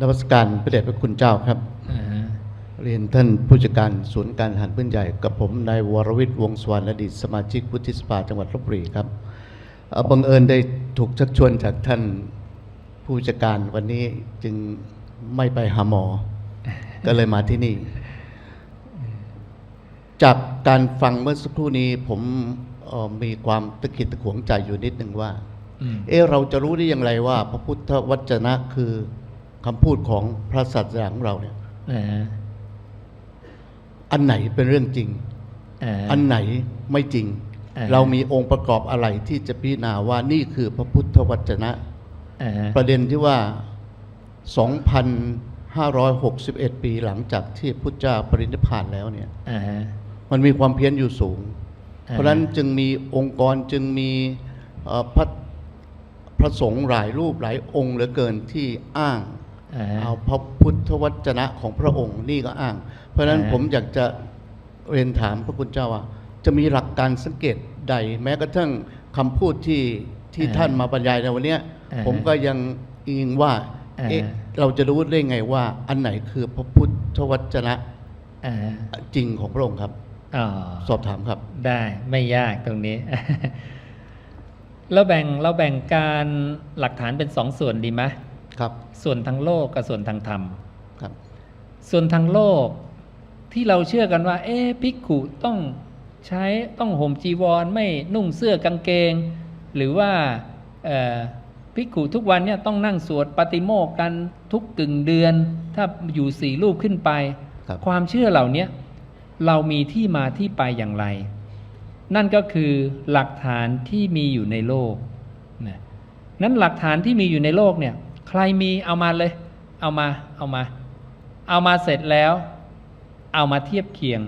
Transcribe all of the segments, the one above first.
นวัสการพระเดชพระคุณเจ้าครับอ่าฮะเรียนท่านผู้จัดการศูนย์การทหารพื้นใหญ่ กับผมนายวรวิทย์วงศ์สวรรณอดีตสมาชิกวุฒิสภาจังหวัดลบบุรีครับเอ่อบังเอิญได้ถูกชักชวนจากท่านผู้จัดการวันนี้จึงไม่ไปหาหมอ ก็เลยมาที่นี่ จากการฟังเมื่อสักครู่นี้ผมเอ่อมีความตะกิดตะขวงใจอยู่นิดหนึ่งว่าอืมเอะเราจะรู้ได้อย่างไรว่า พระพุทธวจนะคือ คำพูดของพระศาสดาของเราเนี่ยอ่าฮะอันไหนเป็นเรื่องจริงอ่าฮะอันไหนไม่จริงอ่าเรามีองค์ประกอบอะไรที่จะพิจารณาว่านี่คือพระพุทธวจนะอ่าฮะประเด็นที่ว่า 2,561 ปีหลังจากที่พุทธเจ้าปรินิพพานแล้วเนี่ยอ่าฮะมันมีความเพี้ยนอยู่สูงอ่าเพราะฉะนั้นจึงมีองค์กรจึงมีเอ่อพระพระสงฆ์หลายรูปหลายองค์เหลือเกินที่อ้าง อ่าฮะ เอาพระพุทธวจนะของพระองค์นี่ก็อ้าง เพราะฉะนั้นอ่า ผมอยากจะเรียนถามพระคุณเจ้าว่า จะมีหลักการสังเกตใด แม้กระทั่งคำพูดที่ที่ท่านมาบรรยายในวันเนี้ยผมก็ยังอิงว่าเอ๊ะเราจะรู้ได้ไงว่า อันไหนคือพระพุทธวจนะอ่าฮะจริงของพระองค์ครับ อ๋อ สอบถามครับ ได้ไม่ยากตรงนี้ เราแบ่งเราแบ่งการหลักฐานเป็นสองส่วนดีไหม ครับส่วนทางโลกกับส่วนทางธรรมครับ ส่วนทางโลกที่เราเชื่อกันว่า เอ๊ะภิกขุต้องใช้ต้องห่มจีวรไม่นุ่งเสื้อกางเกง หรือว่าเอ่อภิกขุทุกวันเนี่ยต้องนั่งสวดปาฏิโมกข์กันทุกกึ่งเดือน ถ้าอยู่สี่รูปขึ้นไปครับความเชื่อเหล่านี้เรามีที่มาที่ไปอย่างไร นั่นก็คือหลักฐานที่มีอยู่ในโลกนะนั้นหลักฐานที่มีอยู่ในโลกเนี่ย ใครมีเอามาเลย เอามาเอามา เอามาเสร็จแล้ว เอามาเทียบเคียง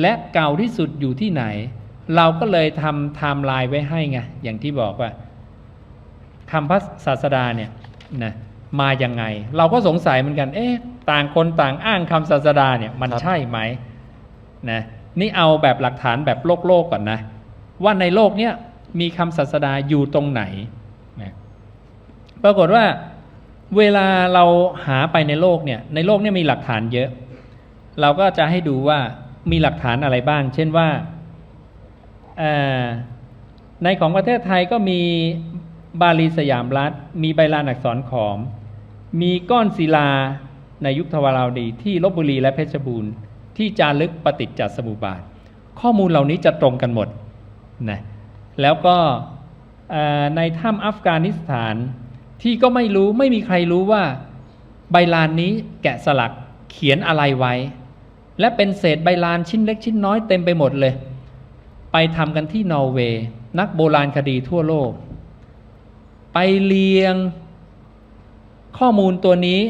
และเก่าที่สุดอยู่ที่ไหน เราก็เลยทำไทม์ไลน์ไว้ให้ไงอย่างที่บอกว่าคำพระศาสดาเนี่ยนะมาอยังไง เราก็สงสัยเหมือนกัน เอ๊ะต่างคนต่างอ้างคำศาสดาเนี่ยมันใช่ไหมนะนี่เอาแบบหลักฐานแบบโลกโลกก่อนนะ ว่าในโลกเนี้ยมีคำศาสดาอยู่ตรงไหน ปรากฏว่าเวลาเราหาไปในโลกเนี่ยในโลกเนี่ยมีหลักฐานเยอะ เราก็จะให้ดูว่ามีหลักฐานอะไรบ้าง เช่นว่าในของประเทศไทยก็มีบาลีสยามรัฐ มีใบลานอักษรขอม มีก้อนศิลาในยุคทวาราวดี ที่ลบบุรีและเพชรบูรณ์ ที่จารึกปฏิจจสมุปบาท ข้อมูลเหล่านี้จะตรงกันหมดนะแล้วก็ในถ้ำอัฟกานิสถาน ที่ก็ไม่รู้ไม่มีใครรู้ว่า ใบลานนี้แกะสลักเขียนอะไรไว้ และเป็นเศษใบลานชิ้นเล็กชิ้นน้อยเต็มไปหมดเลย ไปทำกันที่นอร์เวย์นักโบราณคดีทั่วโลก ไปเรียงข้อมูลตัวนี้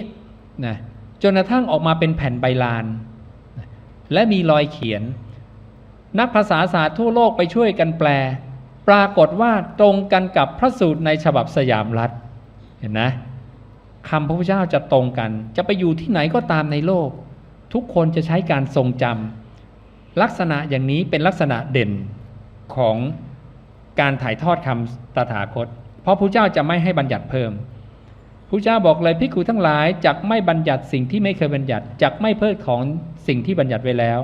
นะจนกระทั่งออกมาเป็นแผ่นใบลาน และมีรอยเขียน นักภาษาศาสตร์ทั่วโลกไปช่วยกันแปล ปรากฏว่าตรงกันกับพระสูตรในฉบับสยามรัฐ เห็นนะคำพระพุทธเจ้าจะตรงกัน จะไปอยู่ที่ไหนก็ตามในโลก ทุกคนจะใช้การทรงจำลักษณะอย่างนี้เป็นลักษณะเด่นของการถ่ายทอดคำตถาคต เพราะพระเจ้าจะไม่ให้บัญญัติเพิ่มพระเจ้าบอกเลยพิกขุทั้งหลายจักไม่บัญญัติสิ่งที่ไม่เคยบัญญัติจักไม่เพิกของสิ่งที่บัญญัติไว้แล้ว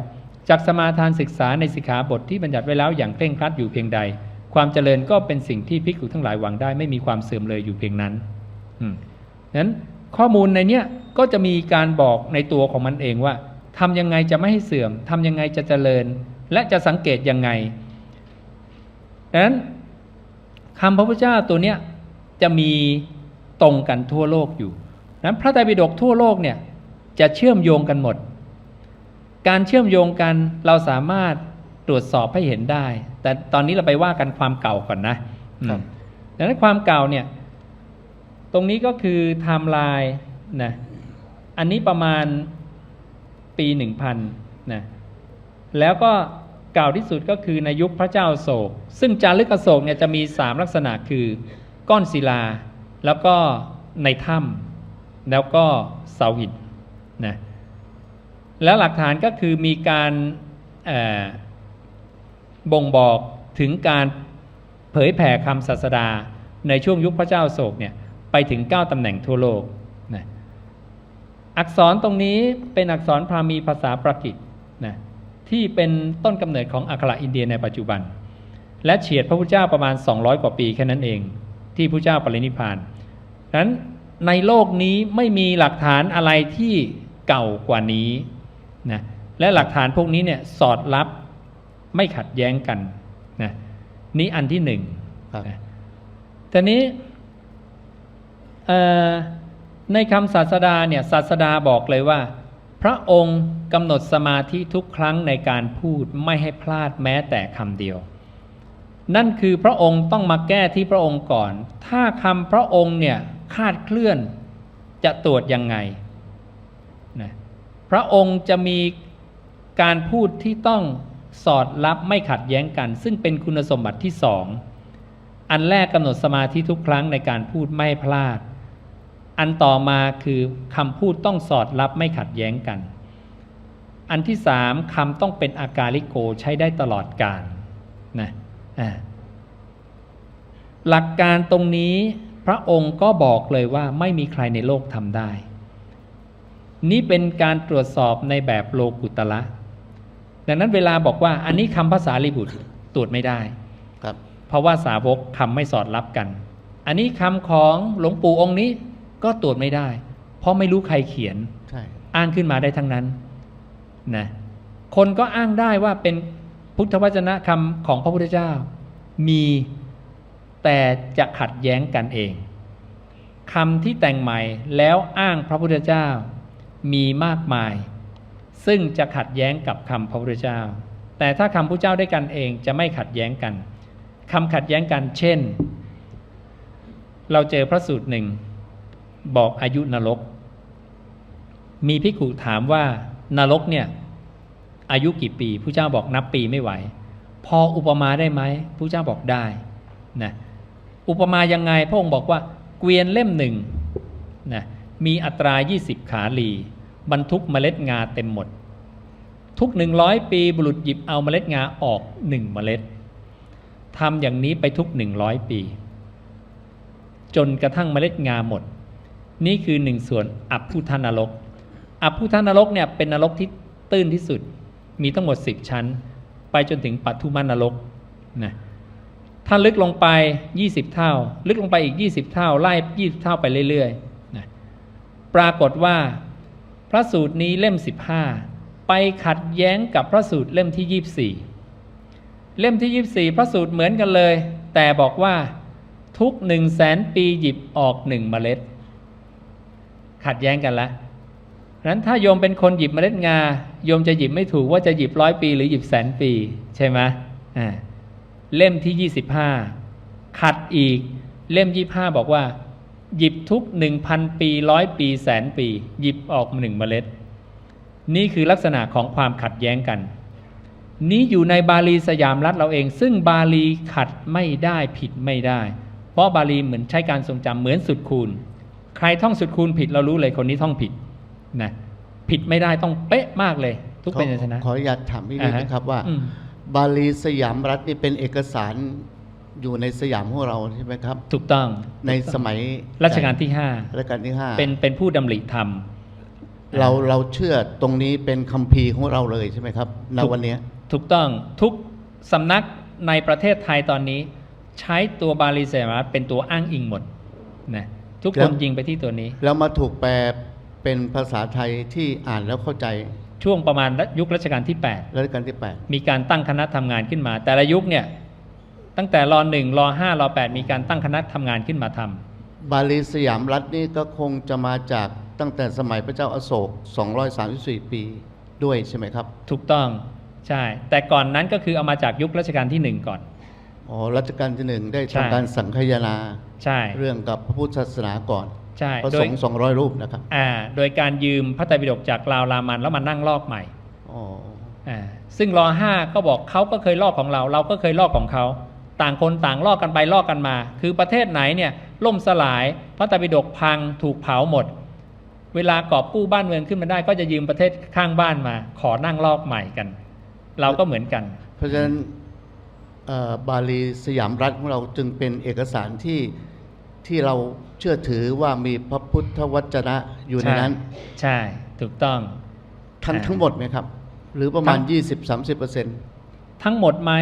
จักสมาทานศึกษาในสิกขาบทที่บัญญัติไว้แล้วอย่างเคร่งครัดอยู่เพียงใด ความเจริญก็เป็นสิ่งที่พิกขุทั้งหลายหวังได้ไม่มีความเสื่อมเลยอยู่เพียงนั้น นั้นข้อมูลในเนี้ยก็จะมีการบอกในตัวของมันเองว่าทำยังไงจะไม่ให้เสื่อมทำยังไงจะเจริญ และจะสังเกตยังไงดังนั้นคำพระพุทธเจ้าตัวเนี้ยจะมีตรงกันทั่วโลกอยู่นั้นพระไตรปิฎกทั่วโลกเนี่ยจะเชื่อมโยงกันหมด การเชื่อมโยงกันเราสามารถตรวจสอบให้เห็นได้ แต่ตอนนี้เราไปว่ากันความเก่าก่อนนะอืมครับดังนั้นความเก่าเนี่ย ตรงนี้ก็คือไทม์ไลน์นะอันนี้ประมาณปีหนึ่งพันนะแล้วก็เก่าที่สุดก็คือในยุคพระเจ้าโศก ซึ่งจารึกอโศกเนี่ยจะมีสามลักษณะคือก้อนศิลา แล้วก็ในถ้ำแล้วก็เสาหินนะแล้วหลักฐานก็คือมีการบ่งบอกถึงการเผยแผ่คำศาสดาในช่วงยุคพระเจ้าโศกเนี่ย ไปถึง 9 ตำแหน่งทั่วโลกนะอักษรตรงนี้เป็นอักษรพราหมีภาษาปรกิตนะที่เป็นต้นกำเนิดของอักขระอินเดียในปัจจุบัน และเฉียดพระพุทธเจ้าประมาณ 200 กว่าปีแค่นั้นเอง ที่พระเจ้าปรินิพพานดังนั้นในโลกนี้ไม่มีหลักฐานอะไรที่เก่ากว่านี้นะและหลักฐานพวกนี้เนี่ยสอดรับไม่ขัดแย้งกันนะนี่อันที่หนึ่งครับนะแต่นี้เอ่อ ในคำศาสดาเนี่ยศาสดาบอกเลยว่า พระองค์กำหนดสมาธิทุกครั้งในการพูดไม่ให้พลาดแม้แต่คำเดียว นั่นคือพระองค์ต้องมาแก้ที่พระองค์ก่อน ถ้าคำพระองค์เนี่ยคาดเคลื่อนจะตรวจยังไงนะพระองค์จะมีการพูดที่ต้องสอดรับไม่ขัดแย้งกัน ซึ่งเป็นคุณสมบัติที่สองอันแรกกำหนดสมาธิทุกครั้งในการพูดไม่พลาด อันต่อมาคือคำพูดต้องสอดรับไม่ขัดแย้งกัน อันที่สามคำต้องเป็นอาการลิโกใช้ได้ตลอดการนะอ่าหลักการตรงนี้พระองค์ก็บอกเลยว่าไม่มีใครในโลกทำได้ นี่เป็นการตรวจสอบในแบบโลกุตละดังนั้นเวลาบอกว่าอันนี้คำภาษาลิบุตรตรวจไม่ได้ครับ เพราะว่าสาวกคำไม่สอดรับกัน อันนี้คำของหลวงปู่องค์นี้ ก็ตรวจไม่ได้ เพราะไม่รู้ใครเขียนใช่อ้างขึ้นมาได้ทั้งนั้นนะคนก็อ้างได้ว่าเป็นพุทธวจนะคำของพระพุทธเจ้า มีแต่จะขัดแย้งกันเองคำที่แต่งใหม่แล้วอ้างพระพุทธเจ้า มีมากมาย ซึ่งจะขัดแย้งกับคำพระพุทธเจ้า แต่ถ้าคำพระเจ้าด้วยกันเองจะไม่ขัดแย้งกันคำขัดแย้งกัน เช่น เราเจอพระสูตรหนึ่ง บอกอายุนรก มีพิกุถามว่านรกเนี่ยอายุกี่ปีผู้เจ้าบอกนับปีไม่ไหว พออุปมาได้ไหมผู้เจ้าบอกได้นะอุปมายังไงพระองค์บอกว่า เกวียนเล่มหนึ่งนะมีอัตรา 20 ขาลี บรรทุกเมล็ดงาเต็มหมด ทุก 100 ปีบุรุษหยิบเอาเมล็ดงาออกหนึ่งเมล็ดทำอย่างนี้ไปทุก 100 ปี จนกระทั่งเมล็ดงาหมด นี่คือหนึ่งส่วนอับพุทธนรก อับพุทธนรกเนี่ยเป็นนรกที่ตื้นที่สุด มีทั้งหมด 10 ชั้น ไปจนถึงปัทุมานรกนะถ้าลึกลงไป 20 เท่า ลึกลงไปอีก 20 เท่า ไล่ 20 เท่าไปเรื่อยๆนะปรากฏว่าพระสูตรนี้เล่ม 15 ไปขัดแย้งกับพระสูตรเล่มที่ 24 เล่มที่ 24 พระสูตรเหมือนกันเลย แต่บอกว่าทุก1 0 0 0 0แสนปีหยิบออกหนึ่งเมล็ด ขัดแย้งกันละนั้นถ้าโยมเป็นคนหยิบเมล็ดงาโยมจะหยิบไม่ถูกว่าจะหยิบร้อยปี หรือหยิบแสนปี ใช่ไหมอ่าเล่มที่25ขัดอีก เล่ม25บอกว่า หยิบทุก1,000ปีร้อยปีแสนปี หยิบออกหนึ่งเมล็ด นี่คือลักษณะของความขัดแย้งกัน นี้อยู่ในบาลีสยามรัฐเราเอง ซึ่งบาลีขัดไม่ได้ผิดไม่ได้ เพราะบาลีเหมือนใช้การทรงจำเหมือนสุดคูณ ใครท่องสุดคูณผิดเรารู้เลยคนนี้ท่องผิดนะผิดไม่ได้ต้องเป๊ะมากเลย ทุกเป็นชนะขออนุญาตถามพี่นิดอ่าฮะนะครับว่าอืมบาลีสยามรัฐนี่เป็นเอกสารอยู่ในสยามของเราใช่ไหมครับ ถูกต้องในสมัยรัชกาลที่ห้ารัชกาลที่ห้าเป็นเป็นผู้ดำริธรรมเราเราเชื่อตรงนี้เป็นคัมภีร์ของเราเลยใช่ไหมครับณถูกวันเนี้ยถูกต้องทุกสำนักในประเทศไทยตอนนี้ ใช้ตัวบาลีสยามรัฐเป็นตัวอ้างอิงหมดนะ ทุกคนยิงไปที่ตัวนี้ แล้วมาถูกแปลเป็นภาษาไทยที่อ่านแล้วเข้าใจช่วงประมาณยุครัชกาลที่รัชกาลที่แปด8มีการตั้งคณะทำงานขึ้นมา แต่ละยุคเนี่ยตั้งแต่รหนึ่งรห้ารแปดมีการตั้งคณะทำงานขึ้นมาทำบาลีสยามรัฐนี่ก็คงจะมาจากตั้งแต่สมัยพระเจ้าอาโศก 234 ปีด้วยใช่ไหมครับ ถูกต้องใช่ แต่ก่อนนั้นก็คือเอามาจากยุครัชกาลที่หนึ่งก่อน อ๋อรัชกาลที่หนึ่งได้ใช่ ทำการสังคายนาใช่ เรื่องกับพระพุทธศาสนาก่อนใช่พระโดสยงฆ์สองร้อยรูปนะครับอ่าโดยการยืมพระไตรปิฎกจากลาวรามันแล้วมานั่งลอกใหม่อ๋ออ่าซึ่งรอห้าก็บอกเขาก็เคยลอกของเรา เราก็เคยลอกของเขาต่างคนต่างลอกกันไปลอกกันมา คือประเทศไหนเนี่ยล่มสลายพระไตรปิฎกพังถูกเผาหมด เวลากอบกู้บ้านเมืองขึ้นมาได้ ก็จะยืมประเทศข้างบ้านมา ขอนั่งลอกใหม่กัน เราก็เหมือนกัน เพราะฉะนั้นเอ่อ บาลีสยามรัฐของเราจึงเป็นเอกสารที่ที่เราเชื่อถือว่ามีพระพุทธวจนะอยู่ในนั้น ใช่ถูกต้อง ทั้งอ่าทั้งหมดไหมครับ หรือประมาณทั้ง20-30%เปอร์เซ็นต์ทั้งหมดไหม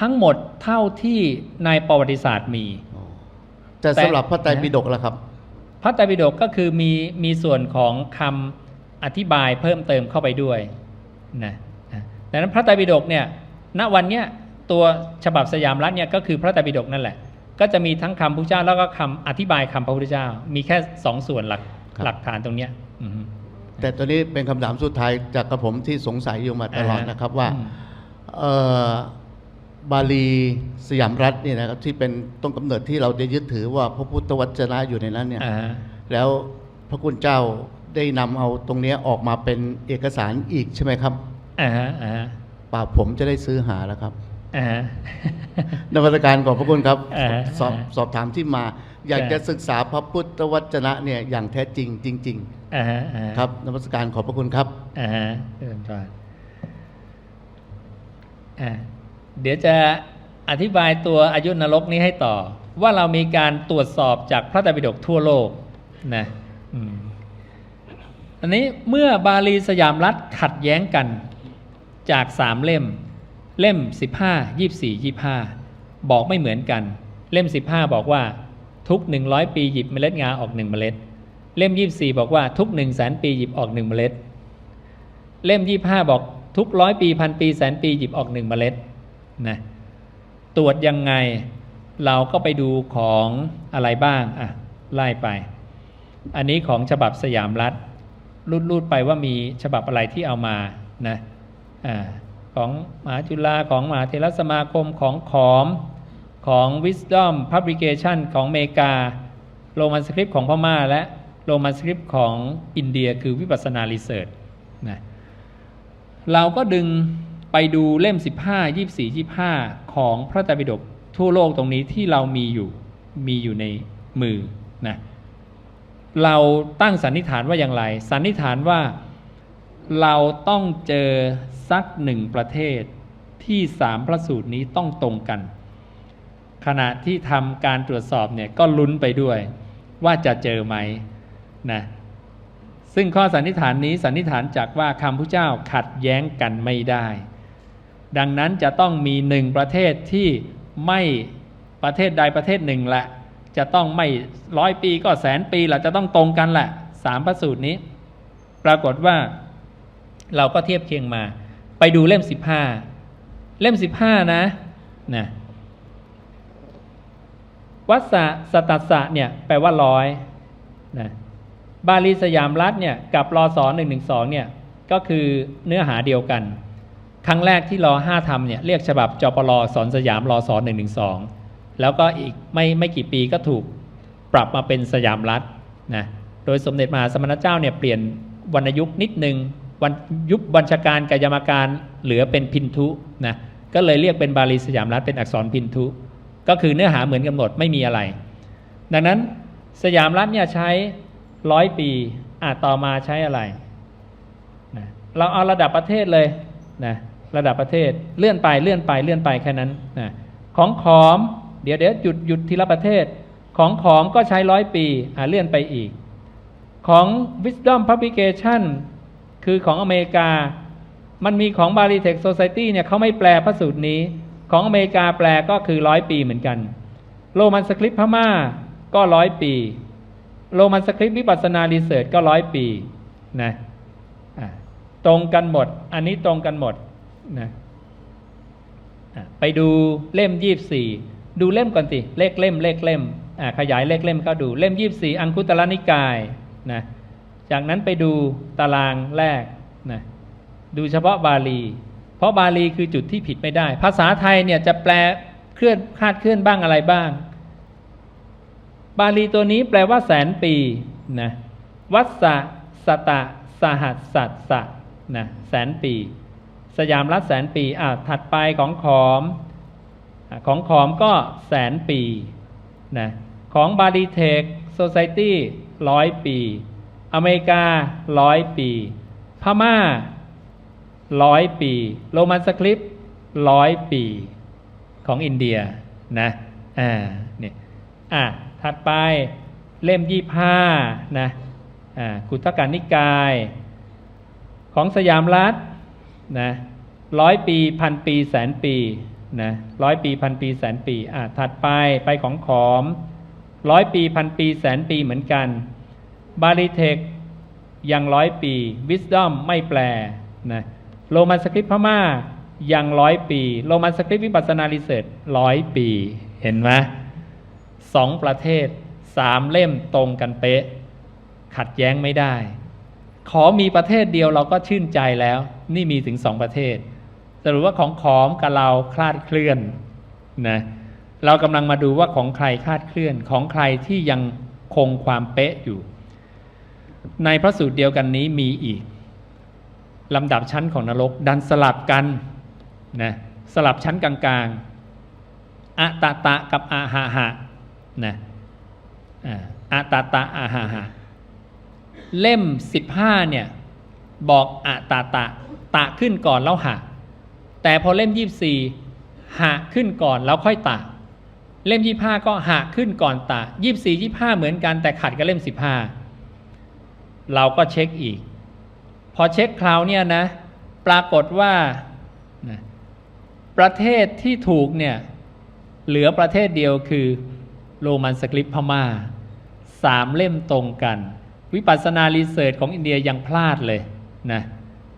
ทั้งหมดเท่าที่ในประวัติศาสตร์มีแต่แต่สำหรับพระไตรปิฎกล่ะครับ พระไตรปิฎกก็คือมีมีส่วนของคำอธิบายเพิ่มเติมเข้าไปด้วยนะนะดังนั้นพระไตรปิฎกเนี่ยณวันเนี้ย ตัวฉบับสยามรัฐเนี่ยก็คือพระไตรปิฎกนั่นแหละ ก็จะมีทั้งคำพระพุทธเจ้าแล้วก็คำอธิบายคำพระพุทธเจ้า มีแค่สองส่วนหลักครับหลักฐานตรงเนี้ยอือฮึแต่ตัวนี้เป็นคำถามสุดท้ายจากกระผมที่สงสัยอยู่มาตลอดอ่าฮะนะครับว่าอืมเอ่อบาลีสยามรัฐเนี่ยนะครับที่เป็นต้นกำเนิดที่เราได้ยึดถือว่าพระพุทธวจนะอยู่ในนั้นเนี่ยอ่าฮะแล้วพระคุณเจ้าได้นำเอาตรงเนี้ยออกมาเป็นเอกสารอีกใช่ไหมครับอ่าฮะอ่าฮะป่าผมจะได้ซื้อหาแล้วครับอ่าฮะ นวัตการขอบพระคุณครับอ่าฮะสอบสอบถามที่มา อยากใช่จะศึกษาพระพุทธวจนะเนี่ยอย่างแท้จริงจริงอ่าฮะอ่าฮะๆครับนวัตการขอบพระคุณครับอ่าฮะเริ่มต้นอ่าเดี๋ยวจะอธิบายตัวอายุนรกนี้ให้ต่อ ว่าเรามีการตรวจสอบจากพระไตรปิฎกทั่วโลกนะอืมอันนี้เมื่อบาลีสยามรัฐขัดแย้งกันจากสามเล่ม เล่ม 15 24 25 บอกไม่เหมือนกัน เล่ม 15 บอกว่า ทุก 100 ปีหยิบเมล็ดงาออก1เมล็ด เล่ม 24 บอกว่าทุก 1 0 0 0 0แสนปีหยิบออก1เมล็ด เล่ม 25 บอกทุกร้อยปีพันปีแสนปีหยิบออกหนึ่งเมล็ดนะตรวจยังไงเราก็ไปดูของอะไรบ้างอะไล่ไป อันนี้ของฉบับสยามรัฐรูดๆไปว่ามีฉบับอะไรที่เอามานะอ่า ของมหาจุฬาของมหาเทรสมาคมของขอมของ Wisdom Publication ของเมกาโรมันสคริปต์ของพม่าและโรมันสคริปต์ของอินเดียคือวิปัสสนารีเสิร์ชนะเราก็ดึงไปดูเล่ม 15 24 25 ของพระไตรปิฎกทั่วโลกตรงนี้ที่เรามีอยู่มีอยู่ในมือนะเราตั้งสันนิษฐานว่าอย่างไร สันนิษฐานว่า เราต้องเจอสักหนึ่งประเทศที่สามพระสูตรนี้ต้องตรงกัน ขณะที่ทำการตรวจสอบเนี่ยก็ลุ้นไปด้วย ว่าจะเจอไหมนะซึ่งข้อสันนิษฐานนี้สันนิษฐานจากว่าคำพุทธเจ้าขัดแย้งกันไม่ได้ ดังนั้นจะต้องมีหนึ่งประเทศที่ไม่ประเทศใดประเทศหนึ่งแหละจะต้องไม่ร้อยปีก็แสนปีแหละจะต้องตรงกันแหละสามพระสูตรนี้ ปรากฏว่า เราก็เทียบเคียงมา ไปดูเล่มสิบห้าเล่มสิบห้านะนะวัสสะสตัสสะเนี่ยแปลว่าร้อยนะบาลีสยามรัฐเนี่ยกับรอสอหนึ่งหนึ่งสองเนี่ยก็คือเนื้อหาเดียวกัน ครั้งแรกที่รอห้าทำเนี่ยเรียกฉบับจปรสอนสยามรอสอหนึ่งหนึ่งสองแล้วก็อีกไม่ไม่กี่ปีก็ถูกปรับมาเป็นสยามรัฐนะโดยสมเด็จมหาสมณเจ้าเนี่ยเปลี่ยนวรรณยุกต์นิดนึง วันยุคบัญชาการกายามการเหลือเป็นพินทุนะก็เลยเรียกเป็นบาลีสยามรัฐเป็นอักษรพินทุ ก็คือเนื้อหาเหมือนกันหมดไม่มีอะไร ดังนั้นสยามรัฐเนี่ยใช้ร้อยปีอาจต่อมาใช้อะไรนะเราเอาระดับประเทศเลยนะระดับประเทศเลื่อนไปเลื่อนไปเลื่อนไปแค่นั้นนะของขอมเดี๋ยวเดี๋ยวหยุดหยุดทีละประเทศ ของขอมก็ใช้ร้อยปีอ่าเลื่อนไปอีก ของ Wisdom Publication คือของอเมริกา มันมีของ b a l i t e c h Society เนี่ยเขาไม่แปลพระสูตรนี้ ของอเมริกาแปลก็คือร้อยปีเหมือนกัน โรมันสคริปต์พม่าก็ร้อยปี โรมันสคริปต์วิปัสนารีเสิร์ชก็ร้อยปีนะอะตรงกันหมด อันนี้ตรงกันหมดนะอะไปดูเล่มยี่สี่ดูเล่มก่อนสิ เลขเล่มเลขเล่มอะขยายเลขเล่มก็ดู เล่มยี่สี่อังคุตระนิกายนะ จากนั้นไปดูตารางแรกนะดูเฉพาะบาลี เพราะบาลีคือจุดที่ผิดไม่ได้ ภาษาไทยเนี่ยจะแปลเคลื่อนคาดเคลื่อนบ้างอะไรบ้าง บาลีตัวนี้แปลว่าแสนปีนะวัสสะตะสหัสสัตสะนะแสนปี สยามรัฐแสนปีอ่าถัดไปของขอม ของขอมก็แสนปีนะของบาลีเทคโซไซตี้ร้อยปี อเมริการ้อยปี พม่าร้อยปี โรมันสคริปตร้อยปีของอินเดียนะอ่าเนี่ยอะถัดไปเล่มยี่ห้านะอ่ากุตการนิกาย ของสยามรัฐนะร้อยปีพันปีแสนปีนะร้อยปีพันปีแสนปีอะถัดไปไปของขอมร้อยปีพันปีแสนปีเหมือนกัน บาลีเทคยังร้อยปีวิส d อมไม่แปลนะโรมันสคริปต์พม่ายังร้อยปีโรมันสคริปต์วิปัสสนารีเสิร์ชร้อยปี เห็นไหมสองประเทศสามเล่มตรงกันเป๊ะ ขัดแย้งไม่ได้ ขอมีประเทศเดียวเราก็ชื่นใจแล้ว นี่มีถึงสองประเทศสรุปว่าของขอมกับเราคลาดเคลื่อนนะเรากำลังมาดูว่าของใครคลาดเคลื่อนของใครที่ยังคงความเป๊ะอยู่ ในพระสูตรเดียวกันนี้มีอีกลำดับชั้นของนรก ดันสลับกันนะสลับชั้นกลางๆอะตะตะกับอาหาหะนะอะตะตะอาหาหะเล่ม 15เนี่ยบอกอะตาตะตะขึ้นก่อนแล้วหะแต่พอเล่ม 24หะขึ้นก่อนแล้วค่อยตะเล่ม 25 ก็หะขึ้นก่อนตะ24 25 เหมือนกันแต่ขัดกับเล่ม 15 เราก็เช็คอีก พอเช็คคราวเนี่ยนะ ปรากฏว่าประเทศที่ถูกเนี่ย เหลือประเทศเดียวคือโรมันสคริปพม่าสามเล่มตรงกัน วิปัสสนารีเสิร์ชของอินเดียยังพลาดเลยนะ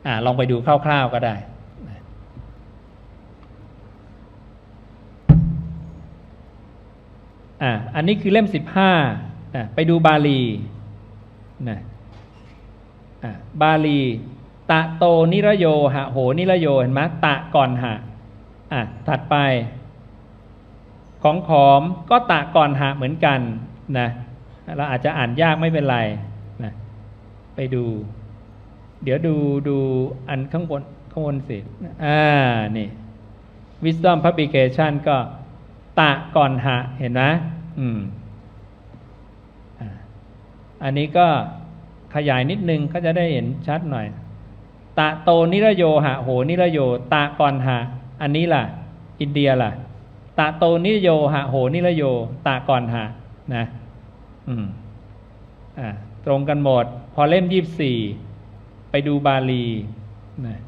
อ่าลองไปดูคร่าวๆก็ได้อ่าอันนี้คือเล่มสิบห้าอ่าไปดูบาลีนะ บาลี ตะโตนิรโยหะโหนิรโยเห็นไหมตะก่อนหะอะถัดไป ของขอมก็ตะก่อนหะเหมือนกันนะเราอาจจะอ่านยากไม่เป็นไรนะไปดู เดี๋ยวดูดูอันข้างบนข้างบนสิอ่านี่ Wisdom Publication ก็ตะก่อนหะเห็นไหมอืมอ,อันนี้ก็ ขยายนิดนึงก็จะได้เห็นชัดหน่อย ตะโตนิรโยหะโหนิรโย ตะก่อนหะอันนี้ล่ะ อินเดียล่ะ ตะโตนิรโยหะโหนิรโย ตะก่อนหะนะ อืม อ่า ตรงกันหมด พอเล่มยี่สี่ไปดูบาลีนะ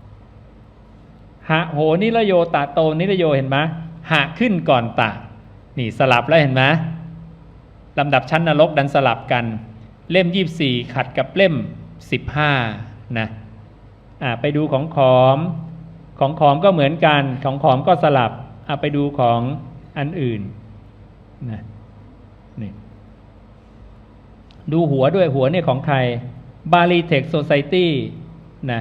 หะโหนิรโยตะโตนิรโยเห็นไหมหะขึ้นก่อนตะ นี่สลับแล้วเห็นไหมลำดับชั้นนรกดันสลับกัน เล่มยี่สี่ขัดกับเล่มสิบห้านะอ่าไปดูของขอม ของขอมก็เหมือนกัน ของขอมก็สลับอ่าไปดูของอันอื่นนะนี่ดูหัวด้วยหัวเนี่ยของใครบาลีเทคโซไซตี้นะ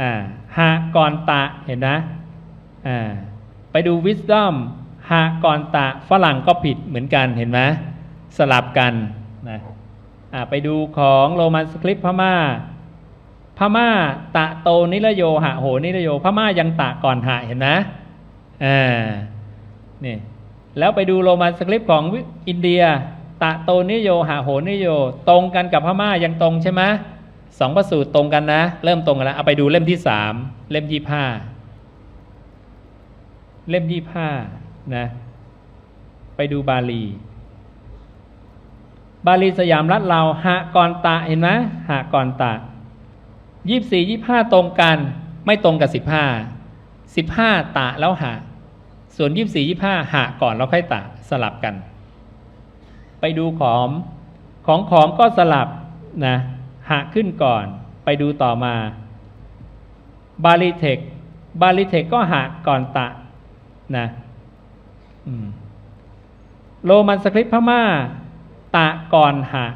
อ่าหะกรตะเห็นนะอ่าไปดูวิส d อมหะกรตะฝรั่งก็ผิดเหมือนกันเห็นไหมสลับกัน นะไปดูของโรมันสคริปพม่า พม่าตะโตนิรโยหะโหนิรโย พม่ายังตะก่อนหะเห็นไหมอ่านี่แล้วไปดูโรมันสคริปของอินเดีย ตะโตนิโยหะโหนิโย ตรงกันกับพม่ายังตรงใช่ไหมสองพระสูตรตรงกันนะ เริ่มตรงกันแล้วเอาไปดูเล่มที่สามเล่มยี่ห้าเล่มยี่ห้านะ ไปดูบาลี บาลีสยามรัฐเราหะกรตะเห็นไหมหะกรตะยี่สี่ยี่ห้าตรงกัน ไม่ตรงกับสิบห้าสิบห้าตะแล้วหะส่วนยี่สี่ยี่ห้าหะก่อนแล้วค่อยตะสลับกัน ไปดูขอม ของขอมก็สลับนะหะขึ้นก่อน ไปดูต่อมา บาลีเทคบาลีเทคก็หะก่อนตะนะโรมันสคริปต์พม่า ตะก่อนหะ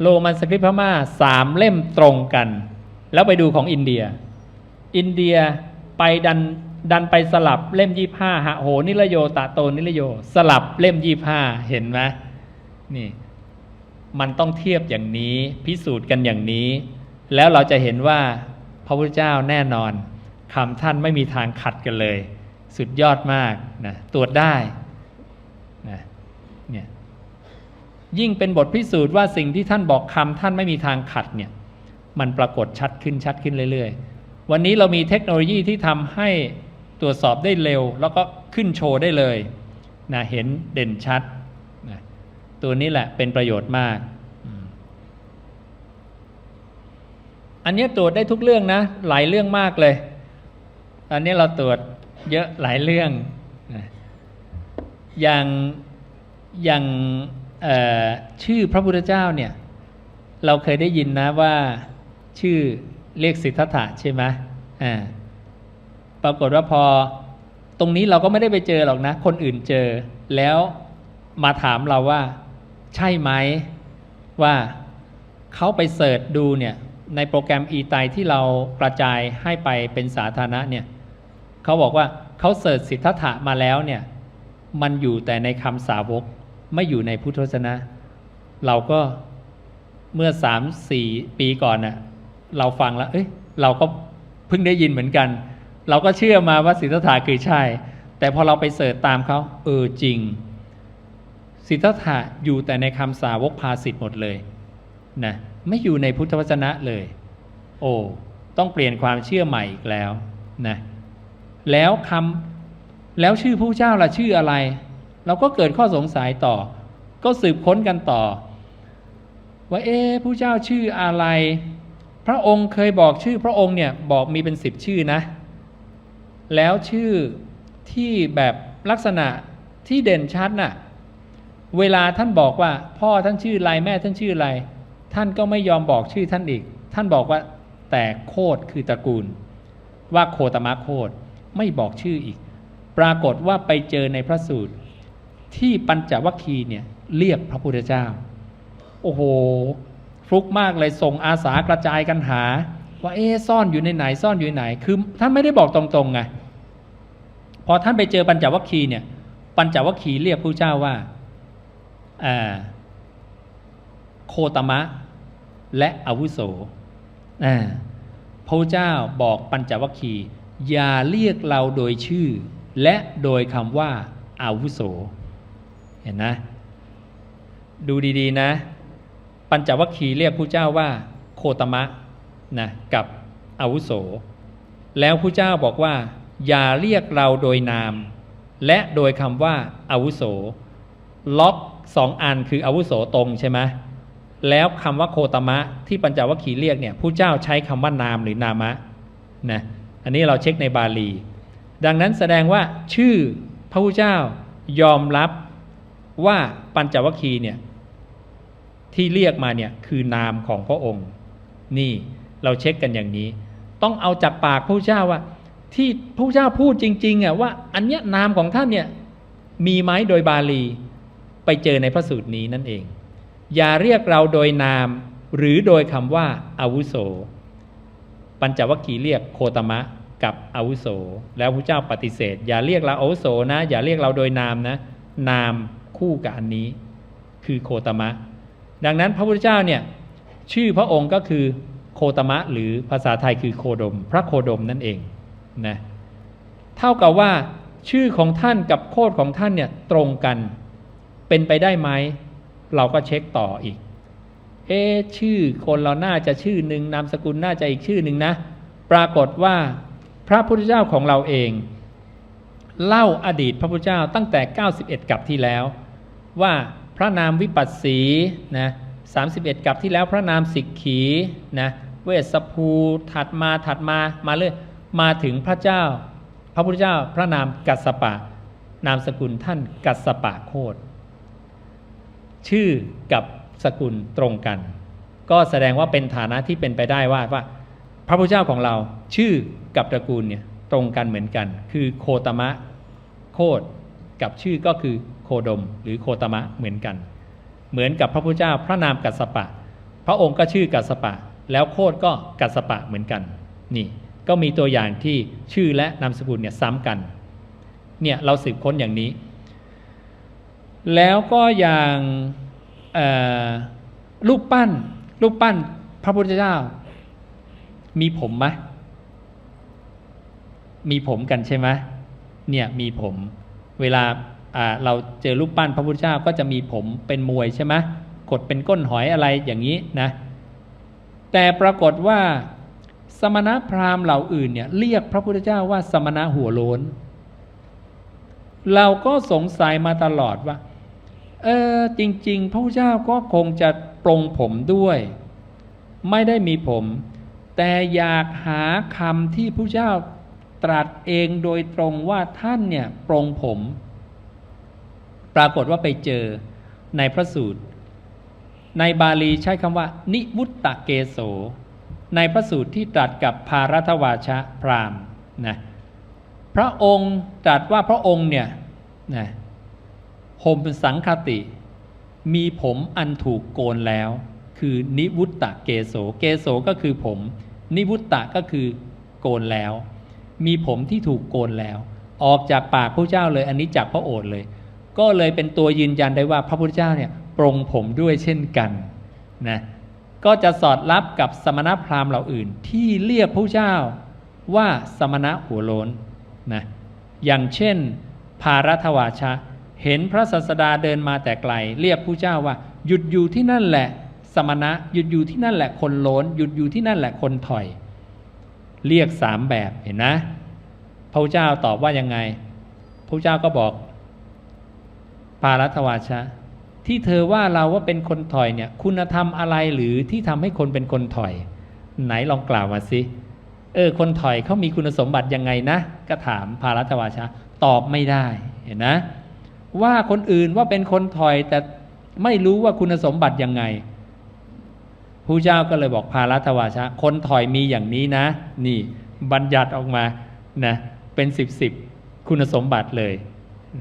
โรมันสคริปต์พม่าสามเล่มตรงกัน แล้วไปดูของอินเดีย อินเดียไปดันดันไปสลับเล่มยี่ห้าหะโหนิรโยตะโตนิรโย สลับเล่มยี่ห้าเห็นไหมนี่ มันต้องเทียบอย่างนี้พิสูจน์กันอย่างนี้ แล้วเราจะเห็นว่าพระพุทธเจ้าแน่นอนคำท่านไม่มีทางขัดกันเลย สุดยอดมากนะตรวจได้นะเนี่ย ยิ่งเป็นบทพิสูจน์ว่าสิ่งที่ท่านบอกคำท่านไม่มีทางขัดเนี่ยมันปรากฏชัดขึ้นชัดขึ้นเรื่อยๆ วันนี้เรามีเทคโนโลยีที่ทำให้ตรวจสอบได้เร็ว แล้วก็ขึ้นโชว์ได้เลยนะเห็นเด่นชัดตัวนี้แหละเป็นประโยชน์มาก อันนี้ตรวจได้ทุกเรื่องนะ หลายเรื่องมากเลย อันนี้เราตรวจเยอะหลายเรื่อง อย่างอย่าง ชื่อพระพุทธเจ้าเนี่ย เราเคยได้ยินนะว่าชื่อเรียกสิทธัตถะใช่ไหมอ่าปรากฏว่าพอตรงนี้เราก็ไม่ได้ไปเจอหรอกนะ คนอื่นเจอแล้วมาถามเราว่า ใช่ไหมว่าเขาไปเสิร์ชดูเนี่ยในโปรแกรมอีไตที่เรากระจายให้ไปเป็นสาธารณะเนี่ยเขาบอกว่าเขาเสิร์ชสิทธัตถะมาแล้วเนี่ย มันอยู่แต่ในคำสาวก ไม่อยู่ในพุทธวจนะเราก็เมื่อสามสี่ปีก่อนน่ะเราฟังแล้ว เอ้ยเราก็เพิ่งได้ยินเหมือนกัน เราก็เชื่อมาว่าสิทธัตถะคือใช่ แต่พอเราไปเสิร์ชตามเขาเออจริง สิทธัตถะอยู่แต่ในคำสาวกภาสิทธ์หมดเลยนะไม่อยู่ในพุทธวจนะเลย โอ้ต้องเปลี่ยนความเชื่อใหม่อีกแล้วนะแล้วคำแล้วชื่อผู้เจ้าล่ะชื่ออะไร เราก็เกิดข้อสงสัยต่อ ก็สืบค้นกันต่อ ว่าเอ๊ะผู้เจ้าชื่ออะไร พระองค์เคยบอกชื่อพระองค์เนี่ยบอกมีเป็นสิบชื่อนะ แล้วชื่อที่แบบลักษณะที่เด่นชัดน่ะเวลาท่านบอกว่า พ่อท่านชื่ออะไรแม่ท่านชื่ออะไร ท่านก็ไม่ยอมบอกชื่อท่านอีก ท่านบอกว่าแต่โคดคือตระกูล ว่าโคตมะโคดไม่บอกชื่ออีก ปรากฏว่าไปเจอในพระสูตร ที่ปัญจวัคคีย์เนี่ยเรียกพระพุทธเจ้า โอ้โหฟลุกมากเลยส่งอาสากระจายกันหา ว่าเอ๊ซ่อนอยู่ในไหนซ่อนอยู่ในไหนคือท่านไม่ได้บอกตรงๆไงพอท่านไปเจอปัญจวัคคีย์เนี่ย ปัญจวัคคีย์เรียกพระเจ้าว่าอ่าโคตมะ และอาวุโสพระเจ้าบอกปัญจวัคคีย์อย่าเรียกเราโดยชื่อ และโดยคำว่าอาวุโส เห็นนะ ดูดีๆนะ ปัญจวัคคีย์เรียกผู้เจ้าว่า โคตมะนะกับอาวุโส แล้วผู้เจ้าบอกว่า อย่าเรียกเราโดยนาม และโดยคำว่าอาวุโส ล็อกสองอันคืออาวุโสตรงใช่ไหมแล้วคำว่าโคตมะที่ปัญจวัคคีย์เรียกเนี่ยผู้เจ้าใช้คำว่านามหรือนามะนะอันนี้เราเช็คในบาลี ดังนั้นแสดงว่าชื่อพระพุทธเจ้ายอมรับ ว่าปัญจวัคคีย์เนี่ยที่เรียกมาเนี่ยคือนามของพระองค์ นี่เราเช็คกันอย่างนี้ ต้องเอาจากปากพระเจ้าว่า ที่พระเจ้าพูดจริงๆอะว่าอันเนี้ยนามของท่านเนี่ยมีไหมโดยบาลีไปเจอในพระสูตรนี้นั่นเอง อย่าเรียกเราโดยนามหรือโดยคำว่าอาวุโส ปัญจวัคคีย์เรียกโคตมะกับอาวุโส แล้วพระเจ้าปฏิเสธ อย่าเรียกเราอาวุโสนะ อย่าเรียกเราโดยนามนะ นาม คู่กับอันนี้ คือโคตมะ ดังนั้นพระพุทธเจ้าเนี่ยชื่อพระองค์ก็คือโคตมะหรือภาษาไทยคือโคดม พระโคดมนั่นเองนะเท่ากับว่าชื่อของท่านกับโคดของท่านเนี่ยตรงกันเป็นไปได้ไหมเราก็เช็คต่ออีก เอ๊ะชื่อคนเราน่าจะชื่อหนึ่งนามสกุลน่าจะอีกชื่อหนึ่งนะ ปรากฏว่าพระพุทธเจ้าของเราเอง เล่าอดีตพระพุทธเจ้าตั้งแต่ 91กับที่แล้ว ว่าพระนามวิปัสสีนะ31กับที่แล้วพระนามสิกขีนะเวสภูถัดมาถัดมามาเลยมาถึงพระเจ้า พระพุทธเจ้าพระนามกัสปะ นามสกุลท่านกัสสปะโคดชื่อกับสกุลตรงกัน ก็แสดงว่าเป็นฐานะที่เป็นไปได้ว่าว่า พระพุทธเจ้าของเราชื่อกับตระกูลเนี่ยตรงกันเหมือนกัน คือโคตมะโคดกับชื่อก็คือ โคดม หรือโคตมะเหมือนกัน เหมือนกับพระพุทธเจ้าพระนามกัสปะ พระองค์ก็ชื่อกัสปะ แล้วโคดก็กัสสปะเหมือนกัน นี่ก็มีตัวอย่างที่ชื่อและนามสกุลเนี่ยซ้ำกันเนี่ยเราสืบค้นอย่างนี้ แล้วก็อย่างรูปปั้นรูปปั้นพระพุทธเจ้า มีผมไหมมีผมกันใช่ไหมเนี่ยมีผมเวลา เราเจอรูปปั้นพระพุทธเจ้าก็จะมีผมเป็นมวยใช่ไหมกดเป็นก้นหอยอะไรอย่างนี้นะแต่ปรากฏว่าสมณพราหมณ์เหล่าอื่นเนี่ยเรียกพระพุทธเจ้าว่าสมณะหัวโล้นเราก็สงสัยมาตลอดว่าเออจริง ๆ พระพุทธเจ้าก็คงจะปรงผมด้วย ไม่ได้มีผม แต่อยากหาคำที่พระเจ้าตรัสเองโดยตรงว่าท่านเนี่ยปรงผม ปรากฏว่าไปเจอในพระสูตร ในบาลีใช้คำว่า นิวุตตะเกโส ในพระสูตรที่ตรัสกับภารัตวาชะพรามนะพระองค์ตรัสว่าพระองค์เนี่ยนะห่มสังคติ มีผมอันถูกโกนแล้ว คือนิวุตตะเกโส เกโสก็คือผม นิวุตตะก็คือโกนแล้ว มีผมที่ถูกโกนแล้ว ออกจากปากพระเจ้าเลย อันนี้จากพระโอษฐ์เลย ก็เลยเป็นตัวยืนยันได้ว่าพระพุทธเจ้าเนี่ยปรงผมด้วยเช่นกันนะก็จะสอดรับกับสมณพราหมณ์เหล่าอื่น ที่เรียกพระเจ้าว่าสมณะหัวโลนนะอย่างเช่น ภารัตวาชะ เห็นพระศาสดาเดินมาแต่ไกล เรียกผู้เจ้าว่า หยุดอยู่ที่นั่นแหละ สมณะหยุดอยู่ที่นั่นแหละคนโลนหยุดอยู่ที่นั่นแหละคนถอย เรียกสามแบบเห็นนะพระเจ้าตอบว่ายังไง พระเจ้าก็บอก ปารัตวาชะ ที่เธอว่าเราว่าเป็นคนถอยเนี่ย คุณธรรมอะไรหรือที่ทำให้คนเป็นคนถอย ไหนลองกล่าวมาสิเออคนถอยเขามีคุณสมบัติยังไงนะ ก็ถามภารัตวาชะ ตอบไม่ได้เห็นนะ ว่าคนอื่นว่าเป็นคนถอยแต่ไม่รู้ว่าคุณสมบัติยังไงพระเจ้าก็เลยบอกภารัตวาชะ คนถอยมีอย่างนี้นะ นี่บัญญัติออกมานะเป็นสิบสิบคุณสมบัติเลย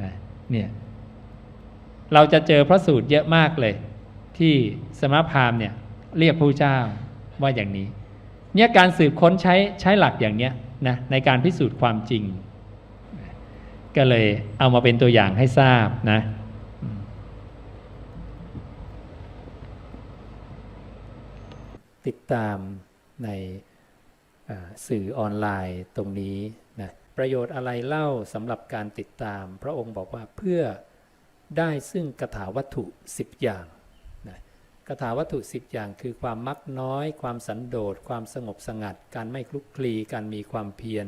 นะเนี่ย เราจะเจอพระสูตรเยอะมากเลย ที่สมณพรามเนี่ยเรียกพระเจ้าว่าอย่างนี้ เนี่ยการสืบค้นใช้ใช้หลักอย่างเนี้ยนะในการพิสูจน์ความจริง ก็เลยเอามาเป็นตัวอย่างให้ทราบนะติดตามในสื่อออนไลน์ตรงนี้นะประโยชน์อะไรเล่าสำหรับการติดตาม พระองค์บอกว่าเพื่อ ได้ซึ่งกถาวัตถุ 10 อย่างนะกถาวัตถุ 10 อย่างคือความมักน้อย ความสันโดษ ความสงบสงัด การไม่คลุกคลี การมีความเพียร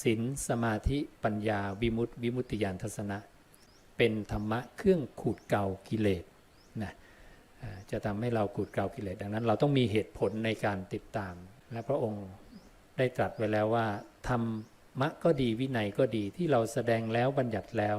ศีลสมาธิปัญญา วิมุตติ วิมุตติญาณทัศนะ เป็นธรรมะเครื่องขูดเกากิเลสนะจะทำให้เราขูดเกากิเลสดังนั้น เราต้องมีเหตุผลในการติดตาม และพระองค์ได้ตรัสไว้แล้วว่าธรรมะก็ดีวินัยก็ดีที่เราแสดงแล้วบัญญัติแล้ว